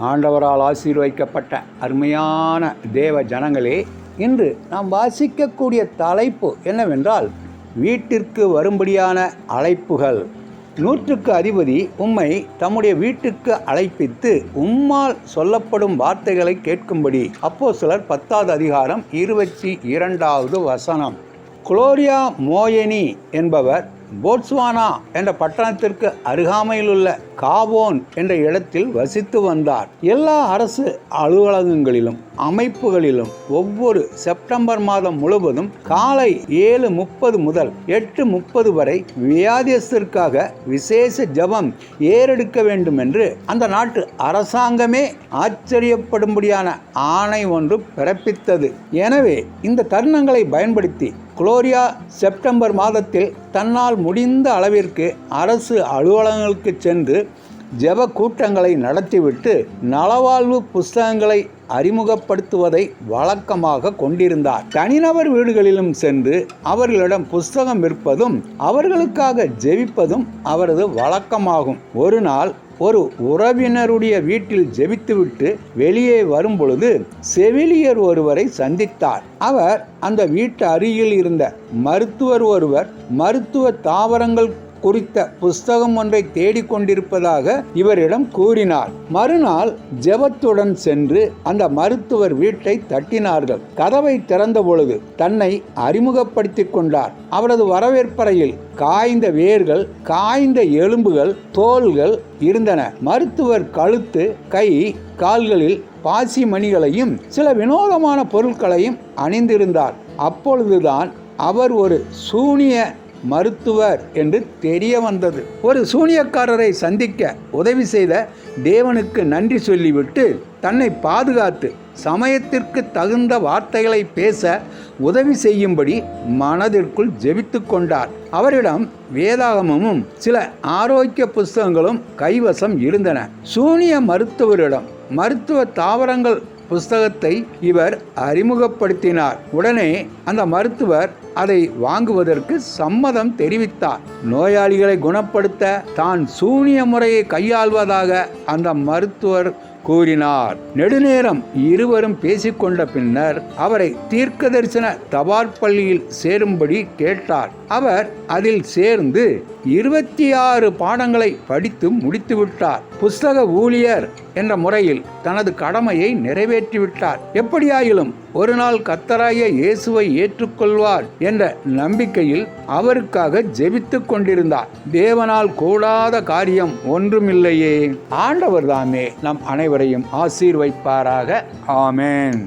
ஆண்டவரால் ஆசீர்வதிக்கப்பட்ட அருமையான தேவ ஜனங்களே இன்று நாம் வாசிக்கக்கூடிய தலைப்பு என்னவென்றால் வீட்டிற்கு வரும்படியான அழைப்புகள். நூற்றுக்கு அதிபதி உம்மை தம்முடைய வீட்டுக்கு அழைப்பித்து உம்மால் சொல்லப்படும் வார்த்தைகளை கேட்கும்படி. அப்போ சிலர் பத்தாவது அதிகாரம் இருபத்தி இரண்டாவது வசனம். குளோரியா மோயனி என்பவர் போட்ஸ்வானா என்ற பட்டணத்திற்கு அருகாமையிலுள்ள காவோன் என்ற இடத்தில் வசித்து வந்தார். எல்லா அரசு அலுவலகங்களிலும் அமைப்புகளிலும் ஒவ்வொரு செப்டம்பர் மாதம் முழுவதும் காலை ஏழு முப்பது முதல் எட்டு முப்பது வரை வியாதியஸ்திற்காக விசேஷ ஜபம் ஏறெடுக்க வேண்டும் என்று அந்த நாட்டு அரசாங்கமே ஆச்சரியப்படும்படியான ஆணை ஒன்று பிறப்பித்தது. எனவே இந்த தருணங்களை பயன்படுத்தி குளோரியா செப்டம்பர் மாதத்தில் தன்னால் முடிந்த அளவிற்கு அரசு அலுவலகங்களுக்கு சென்று ஜெப கூட்டங்களை நடத்திவிட்டு நலவாழ்வு புஸ்தகங்களை அறிமுகப்படுத்துவதை வழக்கமாக கொண்டிருந்தார். தனிநபர் வீடுகளிலும் சென்று அவர்களிடம் புஸ்தகம் விற்பதும் அவர்களுக்காக ஜெபிப்பதும் அவரது வழக்கமாகும். ஒரு நாள் ஒரு உறவினருடைய வீட்டில் ஜெபித்துவிட்டு வெளியே வரும் பொழுது செவிலியர் ஒருவரை சந்தித்தார். அவர் அந்த வீட்டு அருகில் இருந்த மருத்துவர் ஒருவர் மருத்துவ தாவரங்கள் குறித்த புஸ்தகம் ஒன்றை தேடிக்கொண்டிருப்பதாக இவரிடம் கூறினார். மறுநாள் ஜெபத்துடன் சென்று அந்த மருத்துவர் வீட்டை தட்டினார்கள். கதவை திறந்த பொழுது தன்னை அறிமுகப்படுத்திக் கொண்டார். அவரது வரவேற்பறையில் காய்ந்த வேர்கள் காய்ந்த எலும்புகள் தோள்கள் இருந்தன. மருத்துவர் கழுத்து கை கால்களில் பாசி மணிகளையும் சில வினோதமான பொருட்களையும் அணிந்திருந்தார். அப்பொழுதுதான் அவர் ஒரு சூனிய மருத்துவர் என்று தெரிய வந்தது. ஒரு சூனியக்காரரை சந்திக்க உதவி செய்த தேவனுக்கு நன்றி சொல்லிவிட்டு தன்னை பாதுகாத்து சமயத்திற்கு தகுந்த வார்த்தைகளை பேச உதவி செய்யும்படி மனதிற்குள் ஜெபித்து கொண்டார். அவரிடம் வேதாகமமும் சில ஆரோக்கிய புஸ்தகங்களும் கைவசம் இருந்தன. சூனிய மருத்துவரிடம் மருத்துவ தாவரங்கள் புஸ்தகத்தை இவர் அறிமுகப்படுத்தினார். உடனே அந்த மருத்துவர் அதை வாங்குவதற்கு சம்மதம் தெரிவித்தார். நோயாளிகளை குணப்படுத்த தான் சூனிய முறையை கையாள்வதாக அந்த மருத்துவர் கூறினார். நெடுநேரம் இருவரும் பேசிக்கொண்ட பின்னர் அவரை தீர்க்க தரிசன தபால் பள்ளியில் சேரும்படி கேட்டார். அவர் அதில் சேர்ந்து இருபத்தி ஆறு பாடங்களை படித்து முடித்துவிட்டார். புஸ்தக ஊழியர் என்ற முறையில் தனது கடமையை நிறைவேற்றிவிட்டார். எப்படியாயிலும் ஒரு நாள் கத்தராய இயேசுவை ஏற்றுக்கொள்வார் என்ற நம்பிக்கையில் அவருக்காக ஜெபித்து கொண்டிருந்தார். தேவனால் கூடாத காரியம் ஒன்றுமில்லையே. ஆண்டவர் தாமே நம் அனைவரையும் ஆசீர்வைப்பாராக. ஆமேன்.